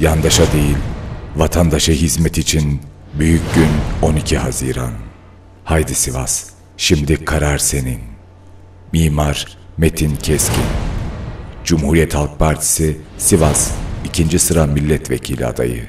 Yandaşa değil, vatandaşa hizmet için büyük gün 12 Haziran. Haydi Sivas, şimdi karar senin. Mimar Metin Keskin. Cumhuriyet Halk Partisi Sivas 2. sıra milletvekili adayı.